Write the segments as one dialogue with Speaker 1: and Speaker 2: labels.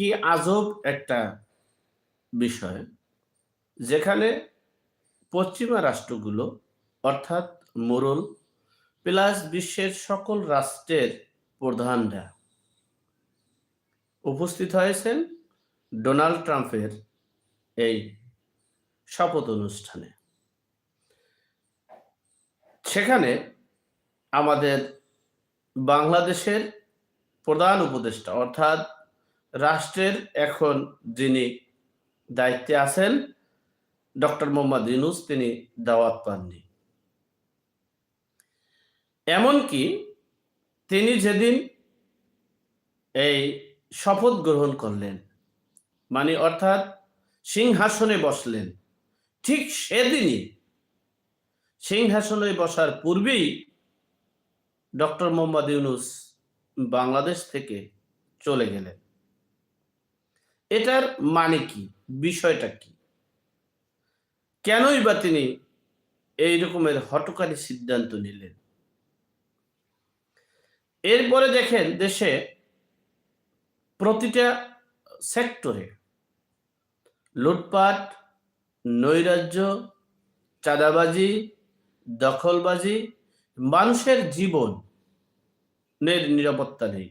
Speaker 1: কি আজব একটা বিষয় যেখানে পশ্চিমা রাষ্ট্রগুলো, অর্থাৎ মোরল প্লাস বিশ্বের সকল রাষ্ট্রের প্রধানরা উপস্থিত হয়েছেন ডোনাল্ড ট্রাম্পের এই শপথ অনুষ্ঠানে। সেখানে আমাদের বাংলাদেশের প্রধান উপদেষ্টা, অর্থাৎ রাষ্ট্রের এখন যিনি দায়িত্বে আছেন, ডক্টর মোহাম্মদ ইউনুস, তিনি দাওয়াত পাননি। এমনকি তিনি যেদিন এই শপথ গ্রহণ করলেন মানে অর্থাৎ সিংহাসনে বসলেন, ঠিক সেদিনই, সিংহাসনে বসার পূর্বেই ডক্টর মোহাম্মদ ইউনুস বাংলাদেশ থেকে চলে গেলেন। এটার মানে কি? বিষয়টা কি? কেনই বা তিনি এই রকমের হটকারী সিদ্ধান্ত নিলেন? এরপরে দেখেন দেশে প্রতিটা সেক্টরে লুটপাট, নৈরাজ্য, চাঁদাবাজি, দখলবাজি, মানুষের জীবনের নিরাপত্তা নেই।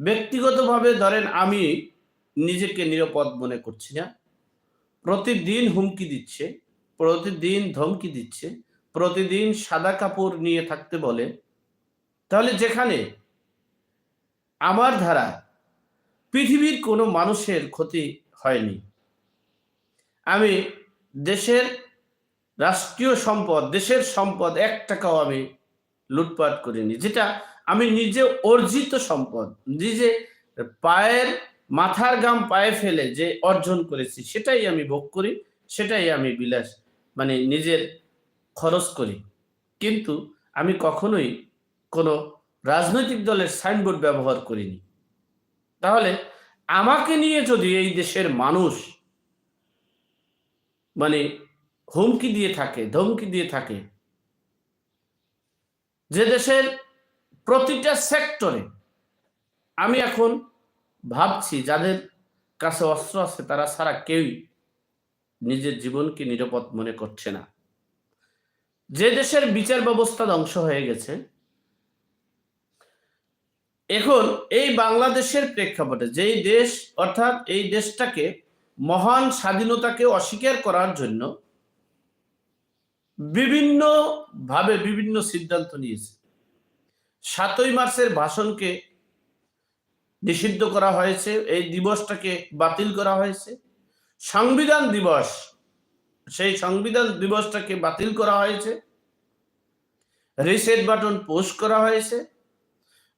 Speaker 1: ব্যক্তিগতভাবে ধরেন আমি নিজেকে নিরাপদ মনে করছি না। প্রতিদিন হুমকি দিচ্ছে, প্রতিদিন ধমকি দিচ্ছে, প্রতিদিন সাদা কাপড় নিয়ে থাকতে বলে। তাহলে যেখানে আমার ধারা পৃথিবীর কোনো মানুষের ক্ষতি হয়নি। আমি দেশের রাষ্ট্রীয় সম্পদ, দেশের সম্পদ এক টাকাও আমি লুটপাট করিনি, যেটা আমি নিজে অর্জিত সম্পদ, নিজে পায়ের মাথার গাম পায়ে ফেলে যে অর্জন করেছি, সেটাই আমি ভোগ করি, সেটাই আমি বিলাস মানে নিজের খরচ করি। কিন্তু আমি কখনোই কোনো রাজনৈতিক দলের সাইনবোর্ড ব্যবহার করিনি। তাহলে আমাকে নিয়ে যদি এই দেশের মানুষ মানে হুমকি দিয়ে থাকে, ধমকি দিয়ে থাকে, যে দেশের প্রতিটা সেক্টরে আমি এখন ভাবছি যাদের কাছে অস্ত্র আছে, তারা ছাড়া কেউই নিজের জীবনকে নিরাপদ মনে করছে না। যে দেশের বিচার ব্যবস্থা ধ্বংস হয়ে গেছে, এখন এই বাংলাদেশের প্রেক্ষাপটে যেই দেশ, অর্থাৎ এই দেশটাকে মহান স্বাধীনতাকে অস্বীকার করার জন্য বিভিন্ন ভাবে বিভিন্ন সিদ্ধান্ত নিয়েছে। সাতই মার্চের ভাষণকে নিষিদ্ধ করা হয়েছে, এই দিবসটাকে বাতিল করা হয়েছে। সংবিধান দিবস, সেই সংবিধান দিবসটাকে বাতিল করা হয়েছে। রিসেট বাটন পোস্ট করা হয়েছে।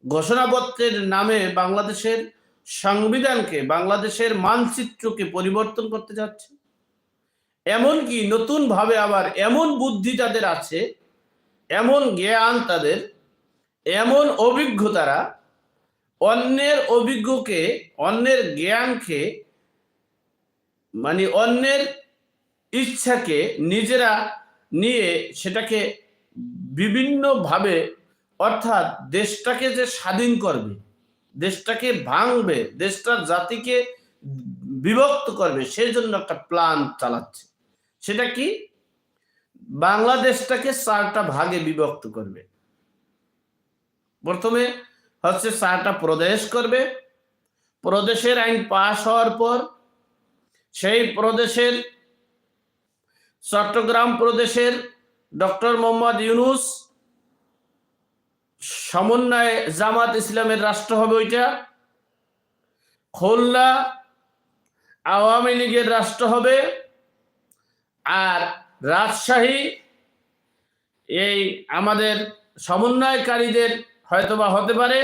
Speaker 1: ঘোষণাপত্রের নামে বাংলাদেশের সংবিধানকে, বাংলাদেশের মানচিত্রকে পরিবর্তন করতে যাচ্ছে। এমনকি নতুন ভাবে আবার এমন বুদ্ধি তাদের আছে, এমন জ্ঞান তাদের, এমন অভিজ্ঞতারা অন্যের অভিজ্ঞকে, অন্যের জ্ঞানকে মানে অন্যের ইচ্ছাকে নিজেরা নিয়ে সেটাকে বিভিন্নভাবে, অর্থাৎ দেশটাকে যে স্বাধীন করবে, দেশটাকে ভাঙবে দেশটার জাতিকে বিভক্ত করবে সেই জন্য একটা প্ল্যান চালাচ্ছে। সেটা কি? বাংলাদেশটাকে চারটা ভাগে বিভক্ত করবে। প্রথমে হচ্ছে চারটা প্রদেশ করবে। প্রদেশের আইন পাশ হওয়ার পর সেই প্রদেশের চট্টগ্রাম প্রদেশের ডক্টর মোহাম্মদ ইউনুস সমন্বয়ে জামাত ইসলামের রাষ্ট্র হবে ওইটা। খুলনা আওয়ামী লীগের রাষ্ট্র হবে। আর রাজশাহী এই আমাদের সমন্বয়কারীদের হয়তোবা হতে পারে।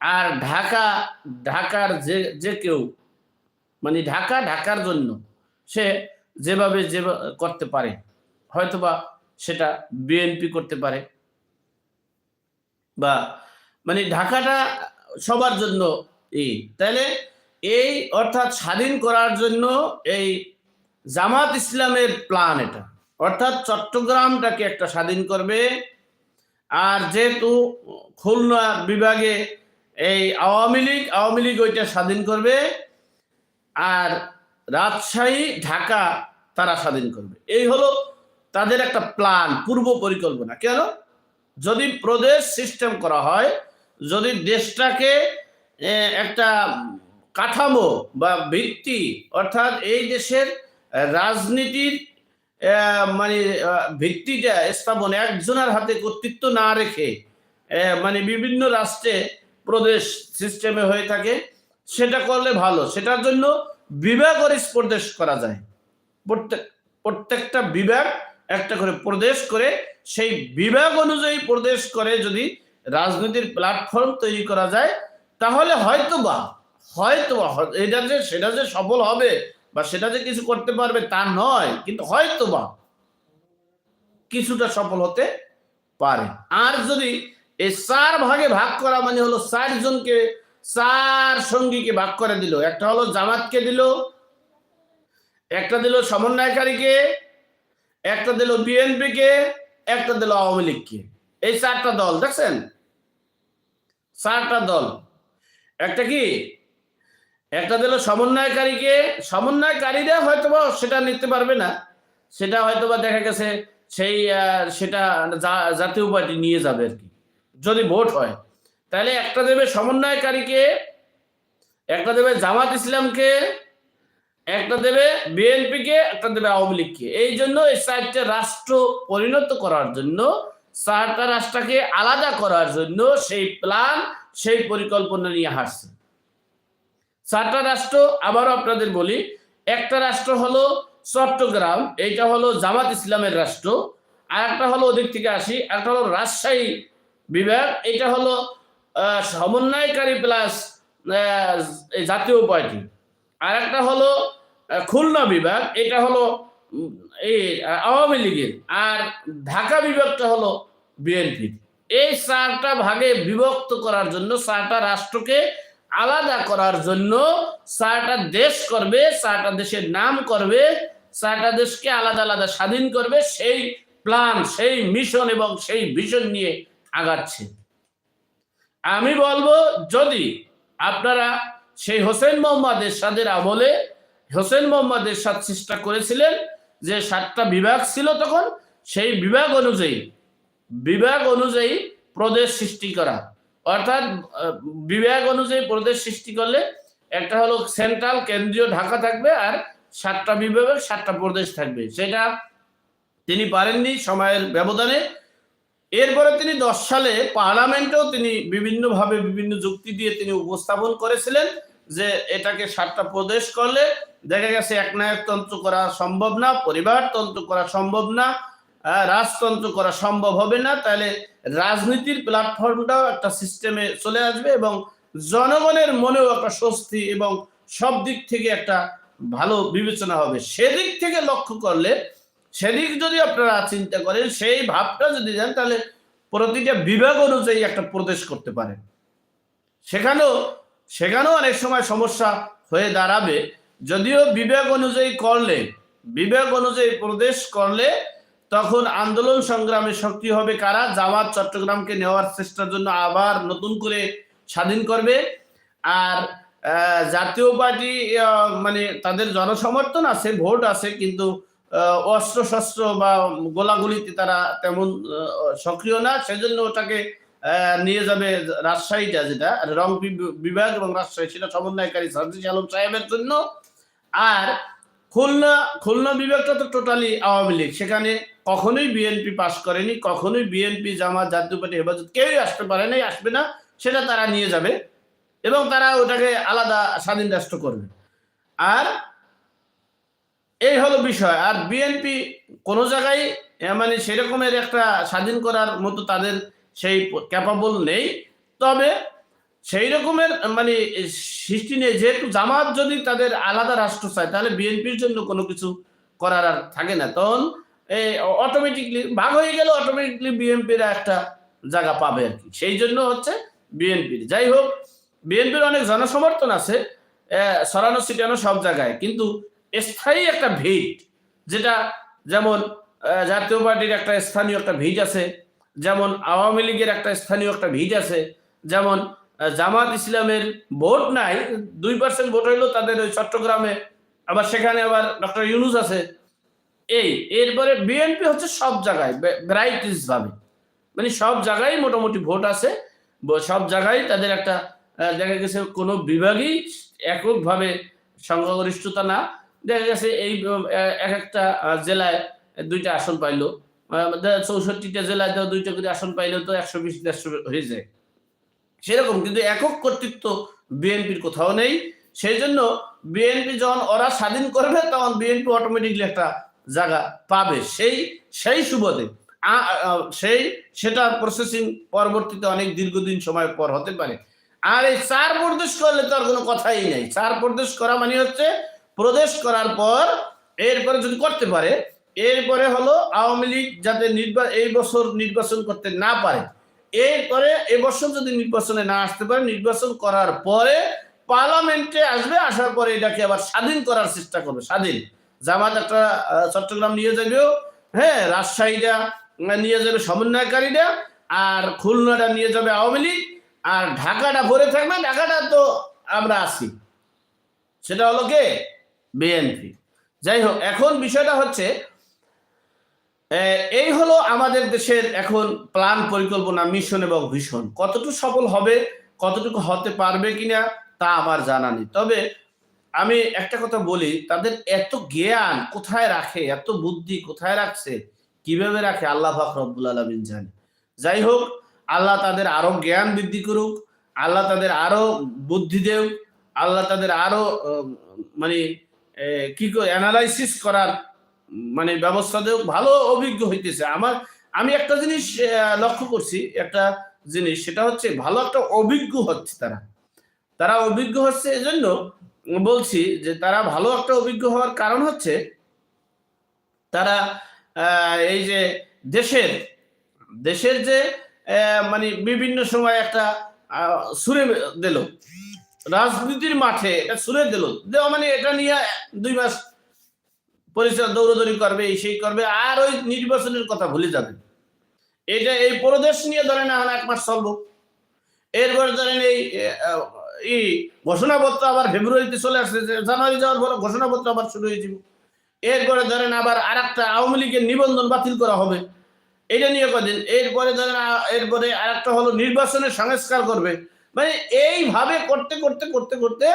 Speaker 1: আর ঢাকা, ঢাকার যে যে কেউ মানে ঢাকা, ঢাকার জন্য সে যেভাবে যে করতে পারে, হয়তোবা সেটা বিএনপি করতে পারে। বা মানে ঢাকাটা সবার জন্য এই তাহলে এই অর্থাৎ স্বাধীন করার জন্য এই জামাত ইসলামের প্ল্যান এটা। অর্থাৎ চট্টগ্রামটাকে একটা স্বাধীন করবে। আর যেহেতু খুলনা বিভাগে এই আওয়ামী লীগ আওয়ামী লীগ ওইটা স্বাধীন করবে আর রাজশাহী, ঢাকা তারা স্বাধীন করবে। এই হলো তাদের একটা প্ল্যান পূর্ব পরিকল্পনা। কেন? যদি প্রদেশ সিস্টেম করা হয়, যদি দেশটাকে একটা কাঠামো বা ভিত্তি, অর্থাৎ এই দেশের রাজনীতির মানে ভিত্তিটা স্থাপন একজনের হাতে কর্তৃত্ব না রেখে মানে বিভিন্ন রাষ্ট্রে প্রদেশ সিস্টেমে হয়ে থাকে, সেটা করলে ভালো। সেটার জন্য বিভাগ ওয়ারিস প্রদেশ করা যায়। প্রত্যেক, প্রত্যেকটা বিভাগ একটা করে প্রদেশ করে, সেই বিভাগ অনুযায়ী প্রদেশ করে যদি রাজনীতির প্ল্যাটফর্ম তৈরি করা যায়, তাহলে হয়তো বা হয়তো এটা যে, সেটা যে সফল হবে বা সেটা যে কিছু করতে পারবে তা নয়, কিন্তু হয়তো বা কিছুটা সফল হতে পারে। আর যদি এই চার ভাগে ভাগ করা মানে হলো চারজনকে চার সঙ্গীকে ভাগ করে দিল, একটা হলো জামাতকে দিল, একটা দিল সমন্বয়কারীকে, একটা দিল বিএনপি কে একটা দিল আওয়ামী লীগকে। এই চারটা দল, দেখছেন? চারটা দল। একটা কি? একটা দিল সমন্বয়কারীকে, সমন্বয়কারীরা হয়তোবা সেটা নিতে পারবে না। সেটা হয়তোবা দেখা গেছে সেই সেটা জাতীয় পার্টি নিয়ে যাবে আর কি। যদি ভোট হয়, তাহলে একটা দেবে সমন্বয়কারীকে, একটা দেবে জামাত ইসলামকে, একটা দেবে বিএনপিকে, একটা দেবে আওয়ামী লীগকে। এই জন্য এই চারটা রাষ্ট্র পরিণত করার জন্য, চারটা রাষ্ট্রকে আলাদা করার জন্য সেই প্ল্যান সেই পরিকল্পনা নিয়ে হাসছে চারটা রাষ্ট্র আবারও আপনাদের বলি। একটা রাষ্ট্র হলো চট্টগ্রাম, এইটা হলো জামাত ইসলামের রাষ্ট্র। আর একটা হলো ওদিক থেকে আসি একটা হলো রাজশাহী বিভাগ এটা হলো সমন্বয়কারী প্লাস জাতীয় পার্টি। আর একটা হলো খুলনা বিভাগ এটা হলো এই আওয়ামী লীগের। আর ঢাকা বিভাগটা হলো বিএনপি এই চারটা ভাগে বিভক্ত করার জন্য চারটা রাষ্ট্রকে আলাদা করার জন্য চারটা দেশ করবে চারটা দেশের নাম করবে চারটা দেশকে আলাদা আলাদা স্বাধীন করবে, সেই প্ল্যান সেই মিশন এবং সেই ভিশন নিয়ে আগাচ্ছে। আমি বলব, যদি আপনারা সেই হোসেন মোহাম্মদ এরশাদের আমলে, হোসেন মোহাম্মদ এরশাদ চেষ্টা করেছিলেন যে সাতটা বিভাগ ছিল তখন, সেই বিভাগ অনুযায়ী বিভাগ অনুযায়ী প্রদেশ সৃষ্টি করা। অর্থাৎ বিভাগ অনুযায়ী প্রদেশ সৃষ্টি করলে একটা হলো সেন্ট্রাল, কেন্দ্রীয় ঢাকা থাকবে আর সাতটা বিভাগে সাতটা প্রদেশ থাকবে। সেটা তিনি পারেননি সময়ের ব্যবধানে। এরপরে তিনি দশ সালে পার্লামেন্টেও তিনি বিভিন্নভাবে বিভিন্ন যুক্তি দিয়ে তিনি উপস্থাপন করেছিলেন যে এটাকে সাতটা প্রদেশ করলে দেখা গেছে একনায়কতন্ত্র করা সম্ভব না, পরিবারতন্ত্র করা সম্ভব না রাজতন্ত্র করা সম্ভব হবে না, তাহলে রাজনীতির প্ল্যাটফর্মটাও একটা সিস্টেমে চলে আসবে এবং জনগণের মনেও একটা স্বস্তি এবং সব দিক থেকে একটা ভালো বিবেচনা হবে। সেদিক থেকে লক্ষ্য করলে, সেদিক যদি আপনারা চিন্তা করেন, সেই ভাবটা যদি যান তাহলে প্রতিটা বিভাগ অনুযায়ী একটা প্রদেশ করতে পারেন সেখানেও সেখানেও অনেক সময় সমস্যা হয়ে দাঁড়াবে। যদিও বিবেক অনুযায়ী করলে বিবেক অনুযায়ী প্রদেশ করলে তখন আন্দোলন সংগ্রামে শক্তি হবে কারা? জামাত চট্টগ্রামকে নেওয়ার চেষ্টার জন্য আবার নতুন করে স্বাধীন করবে। আর জাতীয় পার্টি মানে তাদের জনসমর্থন আছে, ভোট আছে, কিন্তু অস্ত্র শস্ত্র বা গোলাগুলিতে তারা তেমন সক্রিয় না। সেজন্য ওটাকে নিয়ে যাবে রাজশাহীটা যেটা রংপুর বিভাগ এবং রাজশাহী, সেটা সমন্বয়কারী সার্জিস আলম সাহেবের জন্য। আর খুলনা খুলনা বিভাগটা তো টোটালি আওয়ামী লীগ, সেখানে কখনোই বিএনপি পাশ করেনি, কখনোই বিএনপি জামাত, জাতীয় পার্টি, হেফাজত কেউই আসতে পারে নাই, আসবে না, সেটা তারা নিয়ে যাবে এবং তারা ওটাকে আলাদা স্বাধীন রাষ্ট্র করবে। আর এই হলো বিষয়, আর বিএনপি কোনো জায়গায় মানে সেরকমের একটা স্বাধীন করার মতো তাদের সেই ক্যাপাবল নেই, তবে সেই রকমের মানে সৃষ্টি নেই, যেহেতু জামাত যদি তাদের আলাদা রাষ্ট্র চায়, তাহলে বিএনপির জন্য কোনো কিছু করার আর থাকে না। তখন অটোমেটিকলি ভাগ হয়ে গেলে অটোমেটিকলি বিএনপির একটা জায়গা পাবে আর কি। সেই জন্য হচ্ছে বিএনপির যাই হোক বিএনপির অনেক জনসমর্থন আছে সরানো ছিটানো সব জায়গায়। কিন্তু স্থায়ী একটা ভিট, যেটা যেমন জাতীয় পার্টির একটা স্থানীয় একটা ভিট আছে, যেমন আওয়ামী লীগের একটা স্থানীয় একটা ভিট আছে, যেমন জামাত ইসলামের ভোট নাই, দুই পার্সেন্ট ভোট হইল তাদের ওই চট্টগ্রামে, আবার সেখানে আবার ডক্টর ইউনুস আছে এই, এরপরে বিএনপি হচ্ছে সব জায়গায় ভ্যারাইটিস ভাবে। মানে সব জায়গায় মোটামুটি ভোট আছে সব জায়গায় তাদের একটা দেখা গেছে কোনো বিভাগই এককভাবে সংখ্যাগরিষ্ঠতা না। দেখা গেছে এই এক একটা জেলায় দুইটা আসন পাইলো। চৌষট্টিটা জেলায় তো দুইটা করে আসন পাইলেও তো একশো বিশ, দেড়শো হয়ে যায়। সেরকম, কিন্তু একক কর্তৃত্ব বিএনপির কোথাও নেই। সেই জন্য বিএনপি যখন ওরা স্বাধীন করবে, তখন বিএনপি অটোমেটিকলি একটা জায়গা পাবে। সেই সেই সুবাদে সেই, সেটা প্রসেসিং পরবর্তীতে অনেক দীর্ঘদিন সময় পর হতে পারে। আর এই চার প্রদেশ করলে তো আর কোনো কথাই নেই। চার প্রদেশ করা মানে হচ্ছে প্রদেশ করার পর এরপরে যদি করতে পারে, এরপরে হলো আওয়ামী লীগ যাতে নির্বা, এই বছর নির্বাচন করতে না পারে। এরপরে এবছর যদি নির্বাচনে না আসতে পারে, নির্বাচন করার পরে পার্লামেন্টে আসবে, আসার পরে এটাকে আবার স্বাধীন করার চেষ্টা করবে, স্বাধীন। জামাত একটা চট্টগ্রাম নিয়ে যাবে হ্যাঁ রাজশাহীটা নিয়ে যাবে সমন্বয়কারীরা, আর খুলনাটা নিয়ে যাবে আওয়ামী লীগ, আর ঢাকাটা ভরে থাকবে, ঢাকাটা তো আমরা আছি। সেটা হলো কে? বিএনপি। যাই হোক, এখন বিষয়টা হচ্ছে এই হলো আমাদের দেশের এখন প্ল্যান, পরিকল্পনা, মিশন এবং ভিশন। কতটুকু সফল হবে, কতটুকু হতে পারবে কিনা, তা আমার জানা নেই। তবে আমি একটা কথা বলি, তাদের এত জ্ঞান কোথায় রাখে, এত বুদ্ধি কোথায় রাখছে, কীভাবে রাখে, আল্লাহ পাক রব্বুল আলমিন জানে। যাই হোক, আল্লাহ তাদের আরও জ্ঞান বৃদ্ধি করুক, আল্লাহ তাদের আরও বুদ্ধি দেও আল্লাহ তাদের আরও মানে কি অ্যানালাইসিস করার মানে ব্যবস্থা দেও ভালো অভিজ্ঞ হইতেছে। আমার, আমি একটা জিনিস লক্ষ্য করছি, একটা জিনিস, সেটা হচ্ছে ভালো একটা অভিজ্ঞ হচ্ছে তারা। তারা অভিজ্ঞ হচ্ছে এজন্য বলছি যে তারা ভালো একটা অভিজ্ঞ হওয়ার কারণ হচ্ছে তারা এই যে দেশের দেশের যে মানে বিভিন্ন সময় একটা সুরে দিল। রাজনীতির মাঠে এটা সুরে দিল। মানে এটা নিয়ে দুই মাস পরিচয় দৌড়দৌড়ি করবে, এই সেই করবে, আর ওই নির্বাচনের কথা ভুলে যাবে। এটা এই প্রদেশ নিয়ে ধরেন এখন এক মাস চলবো। এরপরে ধরেন এই এই ঘোষণাপত্র আবার ফেব্রুয়ারিতে চলে আসছে জানুয়ারি যাওয়ার পরে ঘোষণাপত্র আবার শুরু হয়ে যাবে। এরপরে ধরেন আবার আর একটা আওয়ামী লীগের নিবন্ধন বাতিল করা হবে। এটা নিয়ে কদিন, এরপরে ধরেন এরপরে আর একটা হলো নির্বাচনের সংস্কার করবে। মানে এইভাবে করতে করতে করতে করতে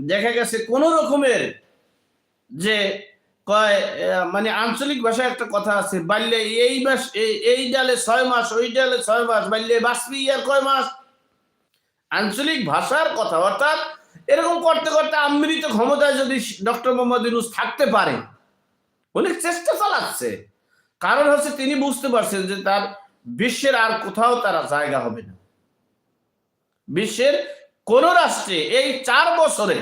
Speaker 1: দেখা গেছে কোন রকমের যে কয় মানে আঞ্চলিক ভাষায় একটা কথা আছে, বাল্যে এই মাস এই- ডালে ছয় মাস, ওই ডালে ছয় মাস, বাল্যে বাঁচবি আর কয় মাস? আঞ্চলিক ভাষার কথা, অর্থাৎ এরকম করতে করতে আমৃত ক্ষমতায় যদি ডক্টর মোহাম্মদ ইউনুস থাকতে পারে, অনেক চেষ্টা চালাচ্ছে। কারণ হচ্ছে তিনি বুঝতে পারছেন যে তার বিশ্বের আর কোথাও তার জায়গা হবে না। বিশ্বের কোন রাষ্ট্রে এই চার বছরে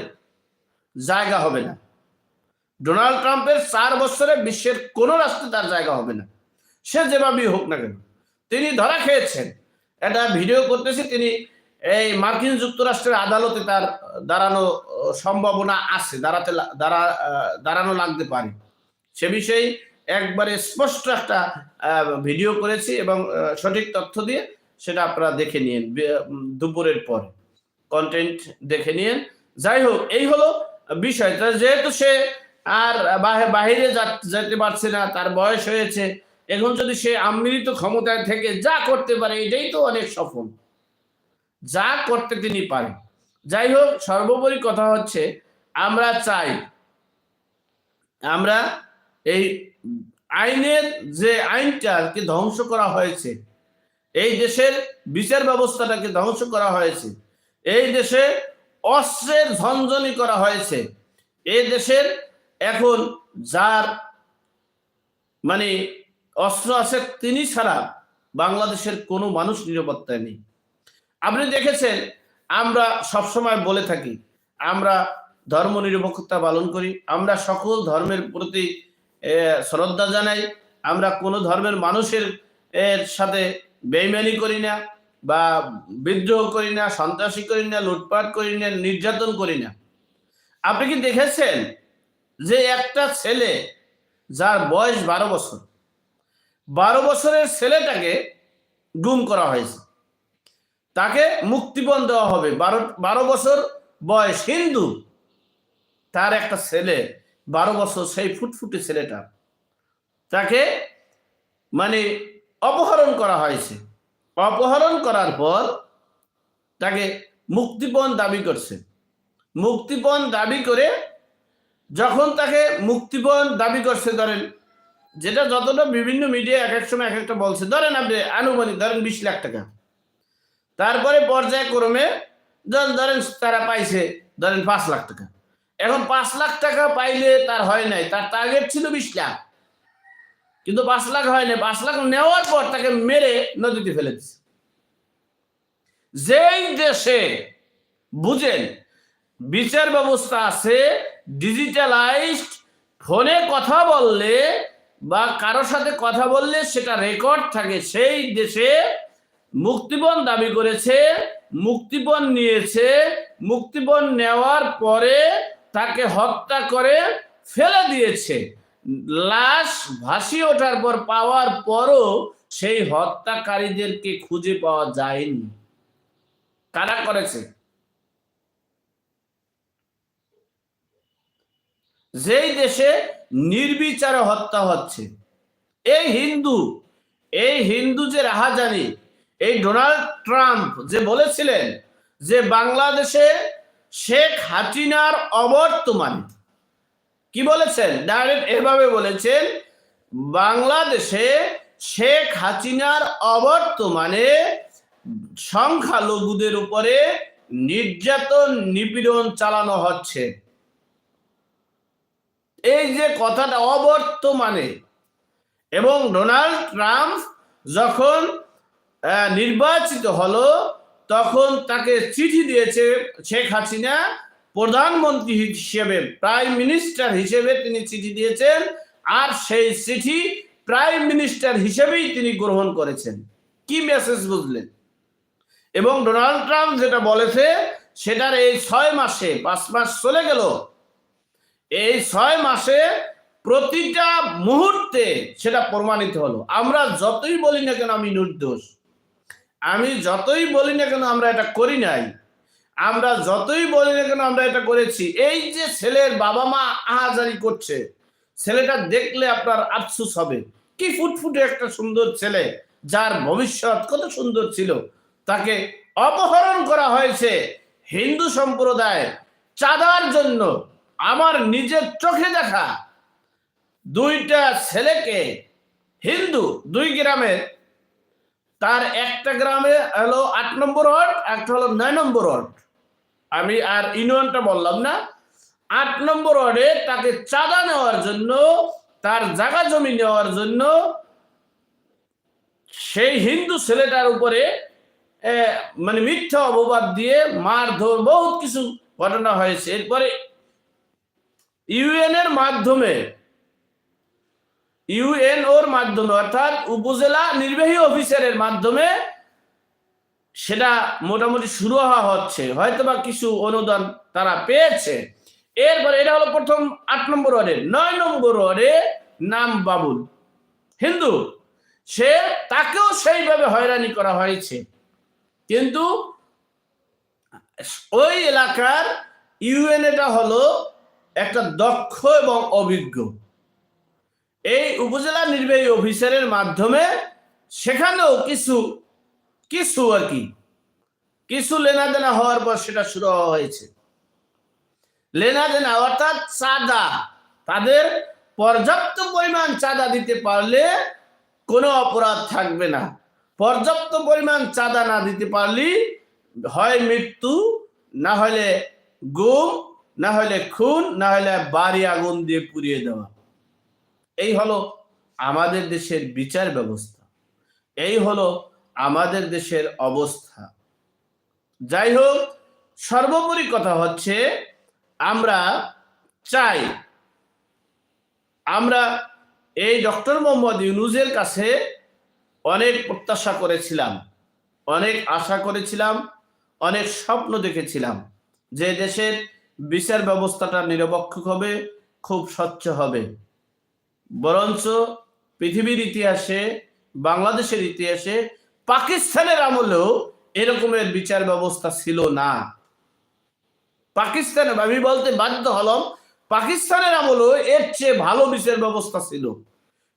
Speaker 1: জায়গা হবে না। ডোনাল্ড ট্রাম্পের চার বছরে বিশ্বের কোন রাষ্ট্রে তার জায়গা হবে না। সে যেভাবেই হোক না কেন, তিনি ধরা খেয়েছেন। একটা ভিডিও করতেছি, তিনি এই মার্কিন যুক্তরাষ্ট্রের আদালতে তার দাঁড়ানো সম্ভাবনা আছে, দাঁড়াতে দাঁড়া দাঁড়ানো লাগতে পারে। সে বিষয়ে একবারে স্পষ্ট একটা ভিডিও করেছি এবং সঠিক তথ্য দিয়ে সেটা আপনারা দেখে নিন দুপুরের পর। কন্টেন্ট দেখে নিন যাই হোক, এই হলো বিষয় যেহেতু সে আর বাহে- বাহিরে যেতে পারছে না, তার বয়স হয়েছে, এখন যদি সে আমৃত ক্ষমতায় থেকে যা করতে পারে, এটাই তো অনেক সফল। যা করতে তিনি পারেন। যাই হোক, সর্বোপরি কথা হচ্ছে, আমরা চাই, আমরা এই আইনের যে আইনটাকে ধ্বংস করা হয়েছে, এই দেশের বিচার ব্যবস্থাটাকে ধ্বংস করা হয়েছে, এই দেশে অস্ত্রের ঝনঝনি করা হয়েছে, এই দেশের এখন যার মানে অস্ত্র আছে, তিনি ছাড়া বাংলাদেশের কোনো মানুষ নিরাপত্তায় নেই। আপনি দেখেছেন, আমরা সবসময় বলে থাকি, আমরা ধর্ম নিরপেক্ষতা পালন করি, আমরা সকল ধর্মের প্রতি শ্রদ্ধা জানাই, আমরা কোনো ধর্মের মানুষের এর সাথে বেইমানি করি না বা বিদ্রোহ করি না, সন্ত্রাসী করি না, লুটপাট করি না, নির্যাতন করি না। আপনি কি দেখেছেন যে একটা ছেলে যার বয়স বারো বছর, বারো বছরের ছেলেটাকে গুম করা হয়েছে? তাকে মুক্তিপণ দেওয়া হবে। বারো বারো বছর বয়স হিন্দু। তার একটা ছেলে, বারো বছর সেই ফুটফুটে ছেলেটা। তাকে মানে অপহরণ করা হয়েছে। অপহরণ করার পর তাকে মুক্তিপণ দাবি করছে। মুক্তিপণ দাবি করে যখন তাকে মুক্তিপণ দাবি করছে, ধরেন, যেটা যতটা বিভিন্ন মিডিয়া এক এক সময় এক একটা বলছে, ধরেন আপনি আনুমানিক, ধরেন বিশ লাখ টাকা। তারপরে পর্যায়ক্রমে ধরেন তারা পাইছে, ধরেন পাঁচ লাখ টাকা। এখন পাঁচ লাখ টাকা পাইলে তার হয় নাই, তার টার্গেট ছিল বিশ লাখ। কিন্তু পাঁচ লাখ হয় নাই, পাঁচ লাখ নেওয়ার পর তাকে মেরে নদীতে ফেলে দিচ্ছে যেই দেশে, বুঝেন, বিচার ব্যবস্থা আছে ডিজিটালাইজড ফোনে কথা বললে বা কারোর সাথে কথা বললে সেটা রেকর্ড থাকে, সেই দেশে মুক্তিপণ দাবি করেছে, মুক্তিপণ নিয়েছে, মুক্তিপণ নেওয়ার পরে তাকে হত্যা করে ফেলে দিয়েছে। লাশ ভাসিয়ে ওঠার পর, পাওয়ার পরও সেই হত্যাকারীদেরকে খুঁজে পাওয়া যায়নি। কারা করেছে? যেই দেশে নির্বিচারে হত্যা হচ্ছে, এই হিন্দু এই হিন্দু যে রাহাজানি এই ডোনাল্ড ট্রাম্প যে বলেছিলেন যে বাংলাদেশে শেখ হাসিনার অবর্তমানে, কি বলেছেন? ডাইরেক্ট এভাবে বলেছেন, বাংলাদেশে শেখ হাসিনার অবর্তমানে সংখ্যালঘুদের উপরে নির্যাতন, নিপীড়ন চালানো হচ্ছে। এই যে কথাটা অবর্তমানে, এবং ডোনাল্ড ট্রাম্প যখন নির্বাচিত হলো, তখন তাকে চিঠি দিয়েছে শেখ হাসিনা প্রধানমন্ত্রী হিসেবে, প্রাইম মিনিস্টার হিসেবে তিনি চিঠি দিয়েছেন, আর সেই চিঠি প্রাইম মিনিস্টার হিসেবেই তিনি গ্রহণ করেছেন। কি মেসেজ বুঝলেন? এবং ডোনাল্ড ট্রাম্প যেটা বলেছে, সেটার এই ছয় মাসে, পাঁচ মাস চলে গেল, এই ছয় মাসে প্রতিটা মুহূর্তে সেটা প্রমাণিত হলো। আমরা যতই বলি না কেন আমি নির্দোষ। আমি যতই বলি না কেন আমরা এটা করি নাই, আমরা যতই বলি না কেন আমরা এটা করেছি, এই যে ছেলের বাবা মা আহাজারি করছে, ছেলেটা দেখলে আপনার আফসুস হবে। কি ফুটফুটে একটা সুন্দর ছেলে, যার ভবিষ্যৎ কত সুন্দর ছিল, তাকে অপহরণ করা হয়েছে হিন্দু সম্প্রদায় চাঁদার জন্য। আমার নিজের চোখে দেখা দুইটা ছেলেকে হিন্দু দুই গ্রামের তার একটা গ্রামে হলো আট নম্বর ওয়ার্ড, একটা হলো নয় নম্বর ওয়ার্ড। আমি আর ইউনিয়নটা বললাম না। আট নম্বর ওয়ার্ডে তাকে চাঁদা নেওয়ার জন্য, তার জায়গা জমি নেওয়ার জন্য সেই হিন্দু ছেলেটার উপরে মানে মিথ্যা অপবাদ দিয়ে মারধর, বহুত কিছু ঘটনা হয়েছে। এরপরে ইউএন এর মাধ্যমে ইউএনওর মাধ্যমে, অর্থাৎ উপজেলা নির্বাহী অফিসারের মাধ্যমে সেটা মোটামুটি শুরু হওয়া হচ্ছে। হয়তো বা কিছু অনুদান তারা পেয়েছে। এরপর এটা হলো প্রথম আট নম্বর ওয়ার্ডে। নয় নম্বর ওয়ার্ডে নাম বাবুল। হিন্দু। সে তাকেও সেইভাবে হয়রানি করা হয়েছে। কিন্তু ওই এলাকার ইউএনএটা হলো একটা দক্ষ এবং অভিজ্ঞ। এই উপজেলা নির্বাহী অফিসারের মাধ্যমে সেখানেও কিছু কিছু আর কি, কিছু লেনাদেনা হওয়ার পর সেটা শুরু হওয়া হয়েছে। লেনাদেনা অর্থাৎ চাঁদা, তাদের পর্যাপ্ত পরিমাণ চাঁদা দিতে পারলে কোনো অপরাধ থাকবে না। পর্যাপ্ত পরিমাণ চাঁদা না দিতে পারলে হয় মৃত্যু, না হলে গুম, না হলে খুন, না হলে বাড়ি আগুন দিয়ে পুড়িয়ে দেওয়া। এই হলো আমাদের দেশের বিচার ব্যবস্থা। এই হলো আমাদের দেশের অবস্থা। যাই হোক, সর্বোপরি কথা হচ্ছে, আমরা চাই, আমরা এই ডক্টর মোহাম্মদ ইউনুজের কাছে অনেক প্রত্যাশা করেছিলাম, অনেক আশা করেছিলাম, অনেক স্বপ্ন দেখেছিলাম যে দেশের বিচার ব্যবস্থাটা নিরপেক্ষ হবে, খুব স্বচ্ছ হবে। বরঞ্চ পৃথিবীর ইতিহাসে, বাংলাদেশের ইতিহাসে, পাকিস্তানের আমলেও এরকমের বিচার ব্যবস্থা ছিল না। পাকিস্তানে, আমি বলতে বাধ্য হলাম, পাকিস্তানের আমলেও এর চেয়ে ভালো বিচার ব্যবস্থা ছিল।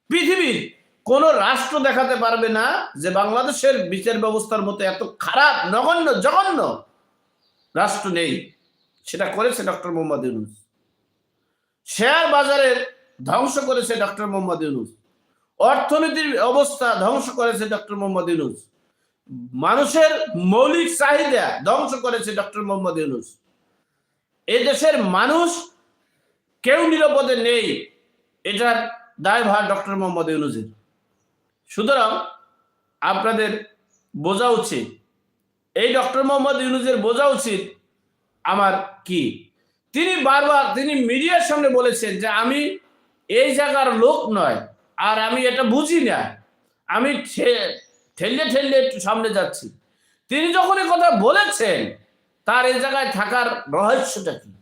Speaker 1: পৃথিবীর কোন রাষ্ট্র দেখাতে পারবে না যে বাংলাদেশের বিচার ব্যবস্থার মতো এত খারাপ, নগণ্য, জঘন্য রাষ্ট্র নেই। সেটা করেছে ডক্টর মোহাম্মদ ইউনুস। শেয়ার বাজারের ধ্বংস করেছে ডক্টর মোহাম্মদ ইউনুস। অর্থনীতির অবস্থা ধ্বংস করেছে ডক্টর মোহাম্মদ ইউনুস। মানুষের মৌলিক চাহিদা ধ্বংস করেছে ডক্টর মোহাম্মদ ইউনুস। এই দেশের মানুষ কেউ নিরাপদে নেই, এটার দায়ভার ডক্টর মোহাম্মদ ইউনুসের। সুতরাং আপনাদের বোঝা উচিত, এই ডক্টর মোহাম্মদ ইউনুসের বোঝা উচিত আমার কি? তিনি বারবার, তিনি মিডিয়ার সামনে বলেছেন যে আমি এই জায়গার লোক নয়। আর আমি এটা বুঝি না। আমি ঠে- ঠেললে ঠেললে একটু সামনে যাচ্ছি। তিনি যখন এ কথা বলেছেন, তার এই জায়গায় থাকার রহস্যটা কি?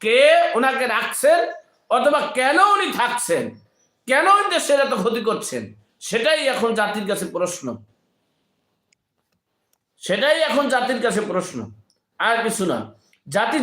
Speaker 1: কে ওনাকে রাখছেন অথবা কেন উনি থাকছেন? কেন ওই দেশের এত ক্ষতি করছেন? সেটাই এখন জাতির কাছে প্রশ্ন। সেটাই এখন জাতির কাছে প্রশ্ন। আর কিছু না। জাতি